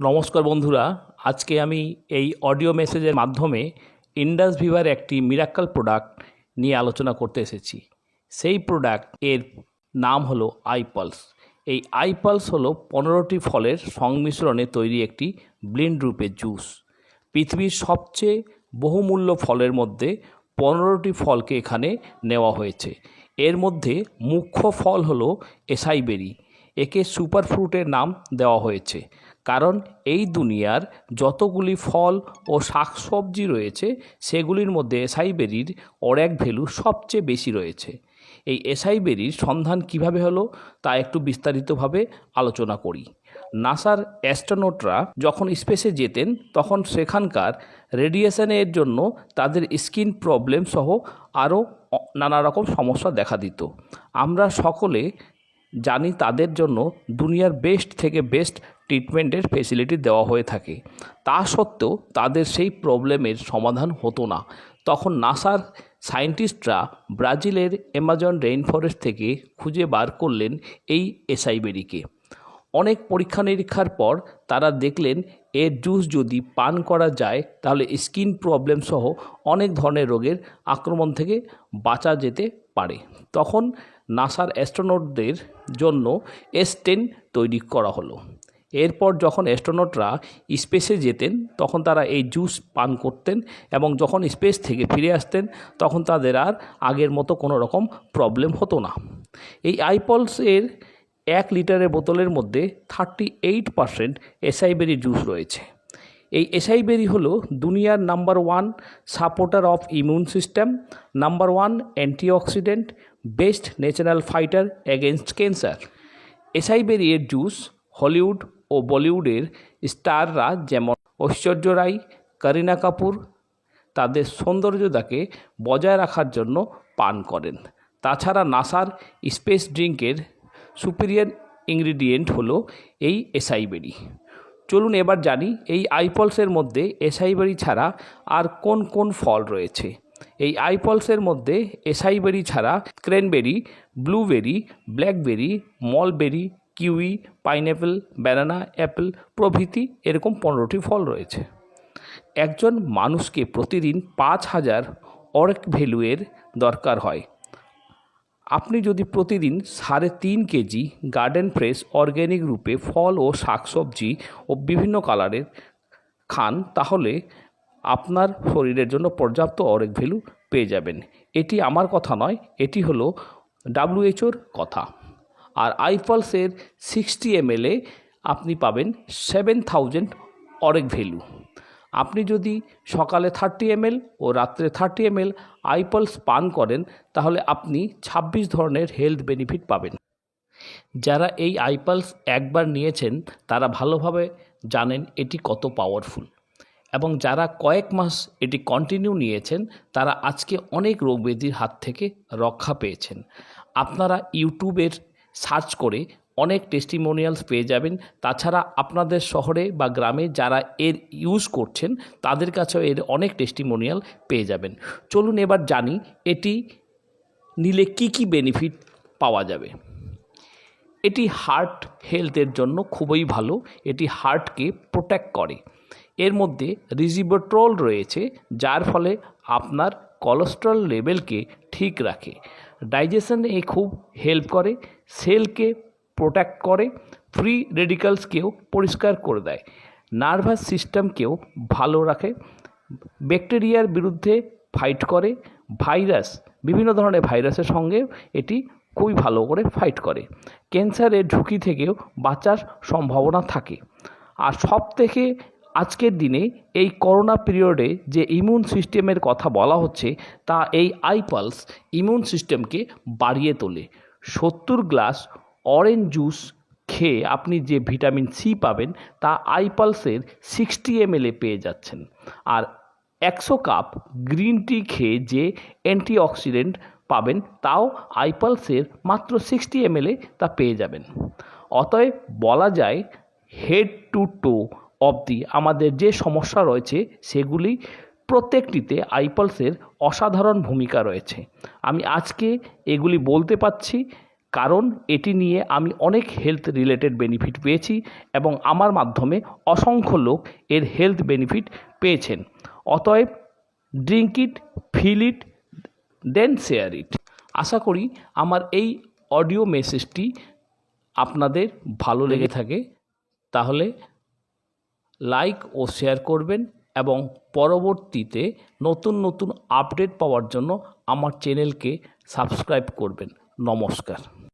নমস্কার বন্ধুরা, আজকে আমি এই অডিও মেসেজের মাধ্যমে ইন্ডাস ভিভার একটি মিরাক্কাল প্রোডাক্ট নিয়ে আলোচনা করতে এসেছি। সেই প্রোডাক্টের নাম হলো আইপালস এই আইপালস হলো পনেরোটি ফলের সংমিশ্রণে তৈরি একটি ব্লিন্ড রূপের জুস পৃথিবীর সবচেয়ে বহুমূল্য ফলের মধ্যে পনেরোটি ফলকে এখানে নেওয়া হয়েছে। এর মধ্যে মুখ্য ফল হলো এসাই বেরি। একে সুপার ফ্রুটের নাম দেওয়া হয়েছে। কারণ এই দুনিয়ার যতগুলি ফল ও শাকসবজি রয়েছে, সেগুলির মধ্যে এসাই বেরির অর্যাক ভ্যালু সবচেয়ে বেশি রয়েছে। এই এসাই বেরির সন্ধান কীভাবে হলো, তা একটু বিস্তারিতভাবে আলোচনা করি। নাসার অ্যাস্ট্রোনটরা যখন স্পেসে যেতেন, তখন সেখানকার রেডিয়েশনের জন্য তাদের স্কিন প্রবলেম সহ আরও নানা রকম সমস্যা দেখা দিত। আমরা সকলে জানি তাদের জন্য দুনিয়ার বেস্ট থেকে বেস্ট ট্রিটমেন্টের ফেসিলিটি দেওয়া হয়ে থাকে। তা সত্ত্বেও তাদের সেই প্রবলেমের সমাধান হতো না। তখন নাসার সায়েন্টিস্টরা ব্রাজিলের অ্যামাজন রেইন ফরেস্ট থেকে খুঁজে বার করলেন এই এসআইবেরিকে অনেক পরীক্ষা নিরীক্ষার পর তারা দেখলেন এর জুস যদি পান করা যায়, তাহলে স্কিন প্রবলেম সহ অনেক ধরনের রোগের আক্রমণ থেকে বাঁচা যেতে পারে। তখন নাসার অ্যাস্ট্রোনটদের জন্য এস টেন তৈরি করা হলো। এরপর যখন অ্যাস্ট্রোনটরা স্পেসে যেতেন, তখন তারা এই জুস পান করতেন এবং যখন স্পেস থেকে ফিরে আসতেন, তখন তাদের আর আগের মতো কোনো রকম প্রবলেম হতো না। এই আইপলস এর এক লিটারের বোতলের মধ্যে থার্টি এইট পারসেন্ট এসআইবেরি জুস রয়েছে। এই এসআইবেরি হলো দুনিয়ার number one supporter of immune system, number one antioxidant, best natural fighter against cancer. এসআইবেরি এর জুস হলিউড ও বলিউডের স্টাররা যেমন ঐশ্বর্য রায় করিনা কাপুর, তাদের সৌন্দর্যতাকে বজায় রাখার জন্য পান করেন। তাছাড়া নাসার স্পেস ড্রিঙ্কের সুপিরিয়ার ইনগ্রিডিয়েন্ট হলো এই এসআইবেরি। চলুন এবার জানি এই আইপলসের মধ্যে এসআইবেরি ছাড়া আর কোন কোন ফল রয়েছে। এই আইপলসের মধ্যে এসআইবেরি ছাড়া cranberry blueberry, blackberry, mulberry, kiwi, pineapple, banana, apple প্রভৃতি এরকম পনেরোটি ফল রয়েছে। একজন মানুষকে প্রতিদিন পাঁচ হাজার অর্ক ভ্যালুয়ের দরকার হয়। আপনি যদি প্রতিদিন সাড়ে তিন কেজি গার্ডেন ফ্রেশ অর্গ্যানিক রূপে ফল ও শাকসবজি ও বিভিন্ন কালারের খান, তাহলে আপনার শরীরের জন্য পর্যাপ্ত অরেক ভ্যালু পেয়ে যাবেন। এটি আমার কথা নয়, এটি হলো ডাব্লিউএইচওর কথা। আর আইফলসের সিক্সটি এমএলে আপনি পাবেন সেভেন থাউজেন্ড অরেক ভ্যালু আপনি যদি সকালে থার্টি এমএল ও রাত্রে থার্টি এমএল আইপলস পান করেন, তাহলে আপনি ছাব্বিশ ধরনের হেলথ বেনিফিট পাবেন। যারা এই আইপলস একবার নিয়েছেন, তারা ভালোভাবে জানেন এটি কত পাওয়ারফুল এবং যারা কয়েক মাস এটি কন্টিনিউ নিয়েছেন, তারা আজকে অনেক রোগ হাত থেকে রক্ষা পেয়েছেন। আপনারা ইউটিউবের সার্চ করে অনেক টেস্টিমোনিয়ালস পেয়ে যাবেন। তাছাড়া আপনাদের শহরে বা গ্রামে যারা এর ইউজ করছেন, তাদের কাছেও এর অনেক টেস্টিমোনিয়াল পেয়ে যাবেন। চলুন এবার জানি এটি নিলে কি কি বেনিফিট পাওয়া যাবে। এটি হার্ট হেলথের জন্য খুবই ভালো। এটি হার্টকে প্রোটেক্ট করে। এর মধ্যে রিজিবোট্রল রয়েছে, যার ফলে আপনার কোলেস্ট্রল লেভেলকে ঠিক রাখে। ডাইজেশনে খুব হেল্প করে। সেলকে প্রোটেক্ট করে ফ্রি রেডিকালসকেও পরিষ্কার করে দেয়। নার্ভাস সিস্টেমকেও ভালো রাখে। ব্যাকটেরিয়ার বিরুদ্ধে ফাইট করে। ভাইরাস বিভিন্ন ধরনের ভাইরাসের সঙ্গে এটি খুবই ভালো করে ফাইট করে। ক্যান্সারের ঝুঁকি থেকেও বাঁচার সম্ভাবনা থাকে। আর সব থেকে আজকের দিনে এই করোনা পিরিয়ডে যে ইমিউন সিস্টেমের কথা বলা হচ্ছে, তা এই আইপালস ইমিউন সিস্টেমকে বাড়িয়ে তোলে। সত্তর গ্লাস অরেঞ্জ জুস খেয়ে আপনি যে ভিটামিন সি পাবেন, তা আইপালসের সিক্সটি এমএলে পেয়ে যাচ্ছেন। আর একশো কাপ গ্রিন টি খেয়ে যে অ্যান্টিঅক্সিডেন্ট পাবেন, তাও আইপালসের মাত্র সিক্সটি এমএলে তা পেয়ে যাবেন। অতএব বলা যায় হেড টু টো অবধি আমাদের যে সমস্যা রয়েছে, সেগুলি প্রত্যেকটিতে আইপলসের অসাধারণ ভূমিকা রয়েছে। আমি আজকে এগুলি বলতে পারছি কারণ এটি নিয়ে আমি অনেক হেলথ রিলেটেড বেনিফিট পেয়েছি এবং আমার মাধ্যমে অসংখ্য লোক এর হেলথ বেনিফিট পেয়েছেন। অতএব drink it feel it then share it আশা করি আমার এই অডিও মেসেজটি আপনাদের ভালো লেগে থাকে। তাহলে লাইক ও শেয়ার করবেন এবং পরবর্তীতে নতুন নতুন আপডেট পাওয়ার জন্য আমার চ্যানেলকে সাবস্ক্রাইব করবেন। নমস্কার।